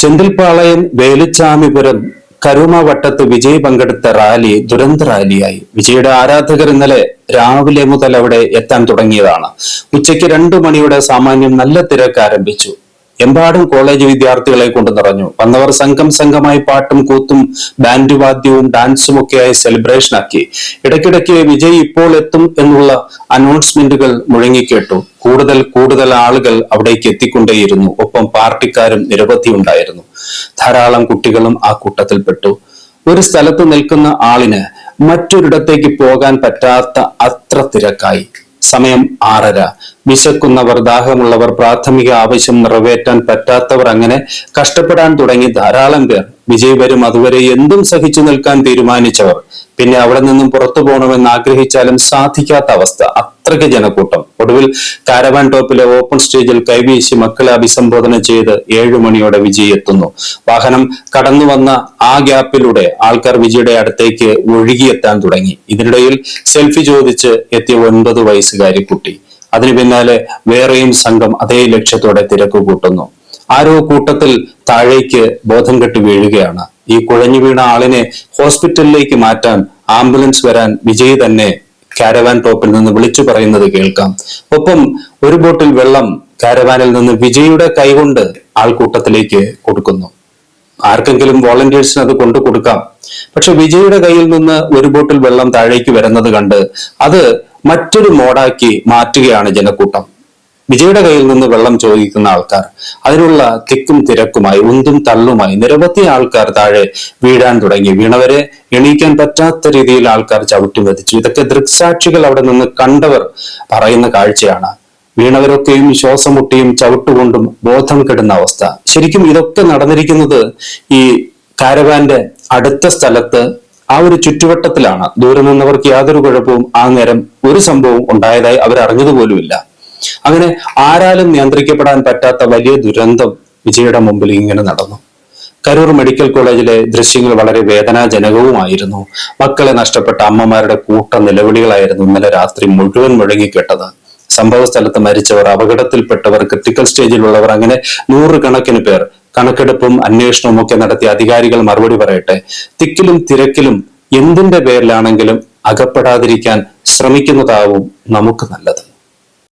ചെന്തിൽപ്പാളയം വേലുച്ചാമിപുരം കരുമവട്ടത്ത് വിജയ് പങ്കെടുത്ത റാലി ദുരന്ത റാലിയായി. വിജയുടെ ആരാധകർ ഇന്നലെ രാവിലെ മുതൽ അവിടെ എത്താൻ തുടങ്ങിയതാണ്. ഉച്ചയ്ക്ക് രണ്ടു മണിയുടെ സാമാന്യം നല്ല തിരക്ക് ആരംഭിച്ചു. എമ്പാടും കോളേജ് വിദ്യാർത്ഥികളെ കൊണ്ട് നിറഞ്ഞു. വന്നവർ സംഘം സംഘമായി പാട്ടും കൂത്തും ബാൻഡ് വാദ്യവും ഡാൻസും ഒക്കെയായി സെലിബ്രേഷൻ ആക്കി. ഇടയ്ക്കിടയ്ക്ക് വിജയ് ഇപ്പോൾ എത്തും എന്നുള്ള അനൗൺസ്മെന്റുകൾ മുഴങ്ങിക്കേട്ടു. കൂടുതൽ കൂടുതൽ ആളുകൾ അവിടേക്ക് എത്തിക്കൊണ്ടേയിരുന്നു. ഒപ്പം പാർട്ടിക്കാരും നിരവധി ഉണ്ടായിരുന്നു. ധാരാളം കുട്ടികളും ആ കൂട്ടത്തിൽപ്പെട്ടു. ഒരു സ്ഥലത്ത് നിൽക്കുന്ന ആളിന് മറ്റൊരിടത്തേക്ക് പോകാൻ പറ്റാത്ത അത്ര തിരക്കായി. സമയം ആറര. വിശക്കുന്നവർ ദാഹമുള്ളവർ പ്രാഥമിക ആവശ്യം നിറവേറ്റാൻ പറ്റാത്തവർ അങ്ങനെ കഷ്ടപ്പെടാൻ തുടങ്ങി ധാരാളം പേർ. വിജയ് വരും അതുവരെ എന്തും സഹിച്ചു നിൽക്കാൻ തീരുമാനിച്ചവർ. പിന്നെ അവിടെ നിന്നും പുറത്തു പോകണമെന്ന് ആഗ്രഹിച്ചാലും സാധിക്കാത്ത അവസ്ഥ. അത്രയ്ക്ക് ജനക്കൂട്ടം. ഒടുവിൽ കാരവാൻ ടോപ്പിലെ ഓപ്പൺ സ്റ്റേജിൽ കൈവീശി മക്കളെ അഭിസംബോധന ചെയ്ത് ഏഴു മണിയോടെ വിജയ് എത്തുന്നു. വാഹനം കടന്നു വന്ന ആ ഗ്യാപ്പിലൂടെ ആൾക്കാർ വിജയുടെ അടുത്തേക്ക് ഒഴുകിയെത്താൻ തുടങ്ങി. ഇതിനിടയിൽ സെൽഫി ചോദിച്ച് എത്തിയ ഒൻപത് വയസ്സുകാരി കുട്ടി. അതിനു പിന്നാലെ വേറെയും സംഘം അതേ ലക്ഷ്യത്തോടെ തിരക്ക് കൂട്ടുന്നു. ആരോ കൂട്ടത്തിൽ താഴേക്ക് ബോധം കെട്ടി വീഴുകയാണ്. ഈ കുഴഞ്ഞു വീണ ആളിനെ ഹോസ്പിറ്റലിലേക്ക് മാറ്റാൻ ആംബുലൻസ് വരാൻ വിജയ് തന്നെ കാരവാൻ ടോപ്പിൽ നിന്ന് വിളിച്ചു പറയുന്നത് കേൾക്കാം. ഒപ്പം ഒരു ബോട്ടിൽ വെള്ളം കാരവാനിൽ നിന്ന് വിജയുടെ കൈകൊണ്ട് ആൾക്കൂട്ടത്തിലേക്ക് കൊടുക്കുന്നു. ആർക്കെങ്കിലും വോളണ്ടിയേഴ്സിന് അത് കൊണ്ടു കൊടുക്കാം. പക്ഷെ വിജയുടെ കയ്യിൽ നിന്ന് ഒരു ബോട്ടിൽ വെള്ളം താഴേക്ക് വരുന്നത് കണ്ട് അത് മറ്റൊരു മോഡാക്കി മാറ്റുകയാണ് ജനക്കൂട്ടം. വിജയുടെ കയ്യിൽ നിന്ന് വെള്ളം ചോദിക്കുന്ന ആൾക്കാർ അതിനുള്ള തിക്കും തിരക്കുമായി ഉന്തും തള്ളുമായി നിരവധി ആൾക്കാർ താഴെ വീഴാൻ തുടങ്ങി. വീണവരെ എണീക്കാൻ പറ്റാത്ത രീതിയിൽ ആൾക്കാർ ചവിട്ടി വധിച്ചു ഇതൊക്കെ ദൃക്സാക്ഷികൾ അവിടെ നിന്ന് കണ്ടവർ പറയുന്ന കാഴ്ചയാണ്. വീണവരൊക്കെയും ശ്വാസമുട്ടിയും ചവിട്ടുകൊണ്ടും ബോധം കെടുന്ന അവസ്ഥ. ശരിക്കും ഇതൊക്കെ നടന്നിരിക്കുന്നത് ഈ കാരവാന്റെ അടുത്ത സ്ഥലത്ത് ആ ഒരു ചുറ്റുവട്ടത്തിലാണ്. ദൂരെ നിന്നവർക്ക് യാതൊരു കുഴപ്പവും ആ നേരം ഒരു സംഭവവും ഉണ്ടായതായി അവർ അങ്ങനെ ആരാലും നിയന്ത്രിക്കപ്പെടാൻ പറ്റാത്ത വലിയ ദുരന്തം വിജയുടെ മുമ്പിൽ ഇങ്ങനെ നടന്നു. കരൂർ മെഡിക്കൽ കോളേജിലെ ദൃശ്യങ്ങൾ വളരെ വേദനാജനകവുമായിരുന്നു. മക്കളെ നഷ്ടപ്പെട്ട അമ്മമാരുടെ കൂട്ട നിലവിളികളായിരുന്നു ഇന്നലെ രാത്രി മുഴുവൻ മുഴങ്ങിക്കേട്ടത്. സംഭവ സ്ഥലത്ത് മരിച്ചവർ അപകടത്തിൽപ്പെട്ടവർ ക്രിട്ടിക്കൽ സ്റ്റേജിലുള്ളവർ അങ്ങനെ നൂറുകണക്കിന് പേർ. കണക്കെടുപ്പും അന്വേഷണവും ഒക്കെ നടത്തിയ അധികാരികൾ മറുപടി പറയട്ടെ. തിക്കിലും തിരക്കിലും എന്തിന്റെ പേരിലാണെങ്കിലും അകപ്പെടാതിരിക്കാൻ ശ്രമിക്കുന്നതാവും നമുക്ക് നല്ലത്.